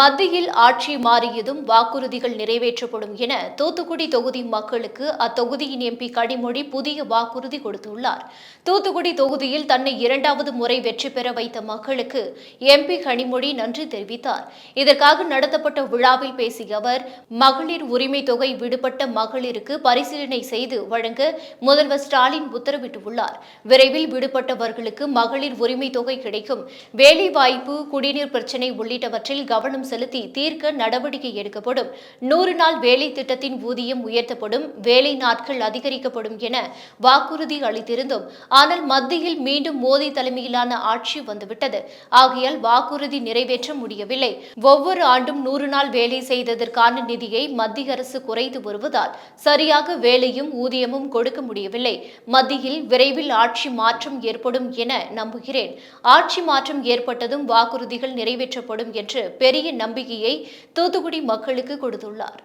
மத்தியில் ஆட்சி மாறியதும் வாக்குறுதிகள் நிறைவேற்றப்படும் என தூத்துக்குடி தொகுதி மக்களுக்கு அத்தொகுதியின் எம்பி கனிமொழி புதிய வாக்குறுதி கொடுத்துள்ளார். தூத்துக்குடி தொகுதியில் தன்னை இரண்டாவது முறை வெற்றி பெற வைத்த மக்களுக்கு எம்பி கனிமொழி நன்றி தெரிவித்தார். இதற்காக நடத்தப்பட்ட விழாவில் பேசிய அவர் மகளிர் உரிமை தொகை விடுபட்ட மகளிருக்கு பரிசீலனை செய்து வழங்க முதல்வர் ஸ்டாலின் உத்தரவிட்டுள்ளார். விரைவில் விடுபட்டவர்களுக்கு மகளிர் உரிமை தொகை கிடைக்கும். வேலைவாய்ப்பு குடிநீர் பிரச்சினை உள்ளிட்டவற்றில் கவனம் செலுத்தி தீர்க்க நடவடிக்கை எடுக்கப்படும். நூறு நாள் வேலை திட்டத்தின் ஊதியம் உயர்த்தப்படும். வேலை நாட்கள் அதிகரிக்கப்படும் என வாக்குறுதி அளித்திருந்தும். ஆனால் மத்தியில் மீண்டும் மோடி தலைமையிலான ஆட்சி வந்துவிட்டது. ஆகையால் வாக்குறுதி நிறைவேற்ற முடியவில்லை. ஒவ்வொரு ஆண்டும் நூறு நாள் வேலை செய்ததற்கான நிதியை மத்திய அரசு குறைத்து வருவதால் சரியாக வேலையும் ஊதியமும் கொடுக்க முடியவில்லை. மத்தியில் விரைவில் ஆட்சி மாற்றம் ஏற்படும் என நம்புகிறேன். ஆட்சி மாற்றம் ஏற்பட்டதும் வாக்குறுதிகள் நிறைவேற்றப்படும் என்று பெரிய நம்பிக்கையை தூத்துக்குடி மக்களுக்கு கொடுத்துள்ளார்.